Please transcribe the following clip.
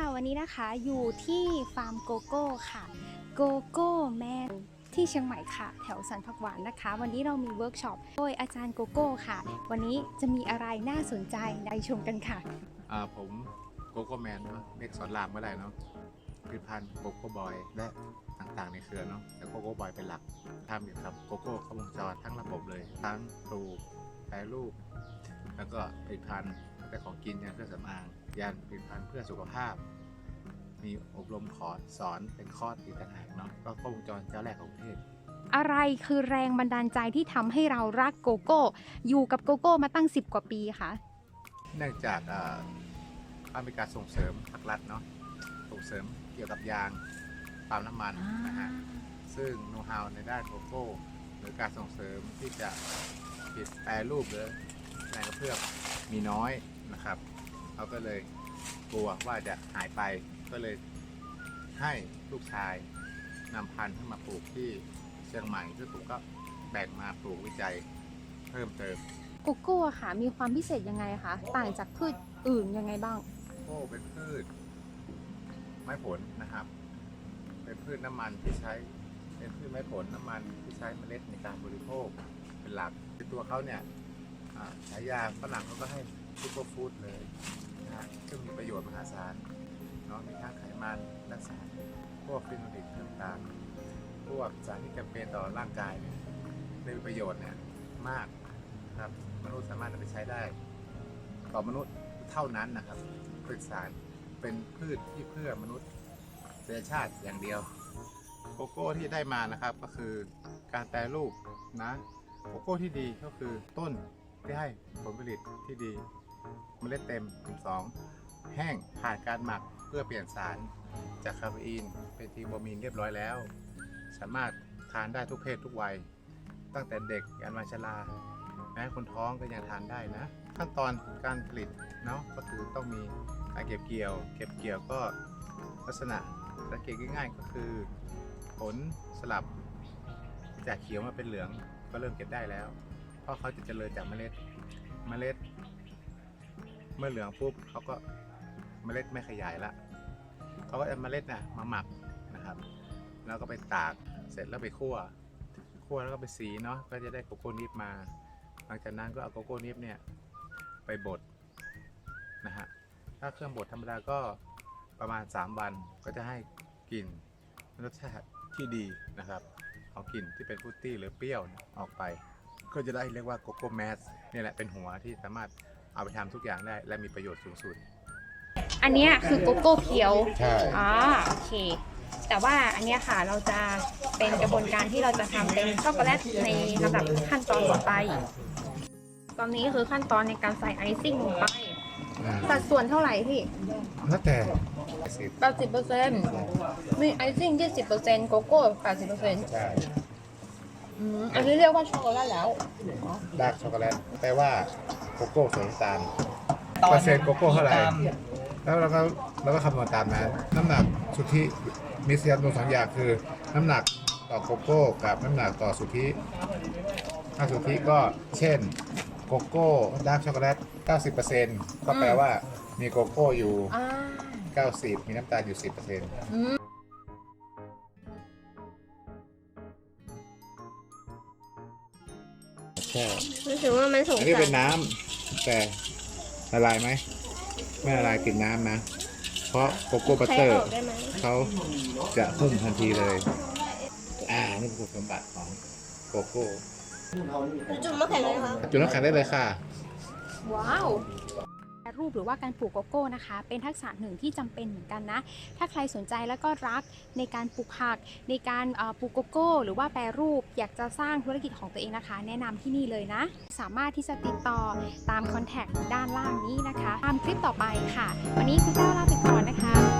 ค่ะวันนี้นะคะอยู่ที่ฟาร์มโกโก้ค่ะโกโก้แมนที่เชียงใหม่ค่ะ แถวสันพักหวานนะคะ วันนี้เรามีเวิร์กช็อปโดยอาจารย์โกโก้ค่ะ วันนี้จะมีอะไรน่าสนใจไปชมกันค่ะอ่าผมโกโก้แมนเนาะเรียกสอนรามก็ได้เนาะผลิตภัณฑ์โกโก้บอยและต่างๆในเครือเนาะแต่โกโก้บอยเป็นหลักทำเกี่ยวกับโกโก้ครบวงจรทั้งระบบเลย ทั้งปลูกแปรรูป แล้วก็ผลิตภัณฑ์ แต่ของกินยันเครื่องสำอางยันผลิตภัณฑ์เพื่อสุขภาพ มีอบรมขอสอนเป็นคอร์สอีกต่างหากเนาะก็ครบวงจรเจ้าแรกของประเทศ อะไรคือแรงบันดาลใจที่ทำให้เรารักโกโก้ อยู่กับโกโก้มาตั้ง 10 กว่าปีคะเนื่องจากเอ่ออเมริกาส่งเสริมภาครัฐเนาะส่งเสริมเกี่ยวกับยางปาล์มน้ำมันนะฮะซึ่งโน้ตฮาวในด้านโกโก้หรือการส่งเสริมที่จะผลิตแปรรูปหรือแรงกระเพื่อมมีน้อย นะครับเขาก็เลยกลัวว่าจะหายไปก็เลยให้ลูกชายนำพันธุ์ขึ้นมาปลูกที่เชียงใหม่ซึ่งผมก็แบ่งมาปลูกวิจัยเพิ่มเติมโกโก้ค่ะ มีความพิเศษยังไงคะต่างจากพืชอื่นยังไงบ้าง โก้เป็นพืช ไม้ผลนะครับ เป็นพืชน้ำมันที่ใช้ เป็นพืชไม้ผลน้ำมันที่ใช้เมล็ดในการบริโภคเป็นหลักคือตัวเขาเนี่ยอ่า ฉายาฝรั่งเขาก็ให้ซูเปอร์ฟู้ดเลยนะฮะซึ่งมีประโยชน์มหาศาลเนาะมีทั้งไขมันรักษาพวกฟิโนลิกต่างๆ พวกสารที่จำเป็นต่อร่างกายเนี่ยได้มีประโยชน์เนี่ยมากนะครับมนุษย์สามารถนำไปใช้ได้ ต่อมนุษย์เท่านั้นนะครับพืชสารเป็นพืชที่เพื่อมนุษย์เชื้อชาติอย่างเดียว โกโก้ที่ได้มานะครับก็คือการแปรรูปนะโกโก้ที่ดีก็คือต้น ที่ให้ผลผลิตที่ดีเมล็ดเต็มสองแห้งผ่านการหมักเพื่อเปลี่ยนสารจากคาเฟอีนเป็นทีโบมีนเรียบร้อยแล้ว สามารถทานได้ทุกเพศทุกวัย ตั้งแต่เด็กยันวัยชราแม้คนท้องก็ยังทานได้นะ ขั้นตอนการผลิตเนาะก็คือต้องมีการเก็บเกี่ยว เก็บเกี่ยวก็ลักษณะสังเกตง่ายๆก็คือ ผลสลับจากเขียวมาเป็นเหลืองก็เริ่มเก็บได้แล้ว เพราะเขาจะเจริญจากเมล็ด เมล็ด เมื่อเหลืองปุ๊บเขาก็เมล็ดไม่ขยายละเขาก็เอาเมล็ดน่ะมาหมักนะครับ แล้วก็ไปตากเสร็จแล้วไปคั่ว คั่วแล้วก็ไปสีเนาะก็จะได้โกโก้นิฟมา หลังจากนั้นก็เอาโกโก้นิฟเนี่ยไปบดนะฮะถ้าเครื่องบดธรรมดาก็ประมาณ 3 วันก็จะให้กลิ่นรสชาติที่ดีนะครับ เอากลิ่นที่เป็นฟุตตี้หรือเปรี้ยวออกไป ก็จะได้เรียกว่าโกโก้แมสนี่แหละเป็นหัวที่สามารถเอาไปทำทุกอย่างได้และมีประโยชน์สูงสุด อันเนี้ยคือโกโก้เขียวใช่อ่าโอเค แต่ว่าอันเนี้ยค่ะเราจะเป็นกระบวนการที่เราจะทำเป็นช็อกโกแลตในลำดับขั้นตอนต่อไป ตอนนี้คือขั้นตอนในการใส่ไอซิ่งลงไปสัดส่วนเท่าไหร่พี่แล้วแต่สิบ80เปอร์เซ็นต์มีไอซิ่ง20เปอร์เซ็นต์โกโก้80เป อร์เซ็นต์ใช่อันนี้เรียกว่าช็อกโกแลตแล้วดาร์กช็อกโกแลตแปลว่าโกโก้สวนน้ำตาล เปอร์เซ็นต์โกโก้เท่าไหร่ แล้วเราก็เราก็คำนวณตามนั้น น้ำหนักสุทธิมีเสียตัวสองอย่างคือ น้ำหนักต่อโกโก้กับน้ำหนักต่อสุทธิถ้าสุทธิก็เช่นโกโก้ดาร์กช็อกโกแลต 90%ก็แปลว่ามีโกโก้อยู่ อ่า90 มีน้ำตาลอยู่ 10%อืม ใช่รู้สึกว่ามันสงอันนี้สัเป็ยนน้ำแต่ละลายไหมไม่ละลายกลินน้ำนะ เพราะโกโก้บัตใช้เตออร์อกได้ไหมเขาจะหุ้มทันทีเลย อ่านี่คือคุณสมบัติของโกโก้จุ่มมะแข็งเลยคะจุดน้ำแข็งได้เลยค่ะ ว้าวแป รูปหรือว่าการปลูกโกโก้นะคะ เป็นทักษะหนึ่งที่จำเป็นเหมือนกันนะ ถ้าใครสนใจแล้วก็รักในการปลูกผัก ในการปลูกโกโก้ หรือว่าแปรรูปอยากจะสร้างธุรกิจของตัวเองนะคะ แนะนำที่นี่เลยนะ สามารถที่จะติดต่อตามคอนแทคด้านล่างนี้นะคะ ตามคลิปต่อไปค่ะ วันนี้คุณเจ้าลาไปก่อนนะคะ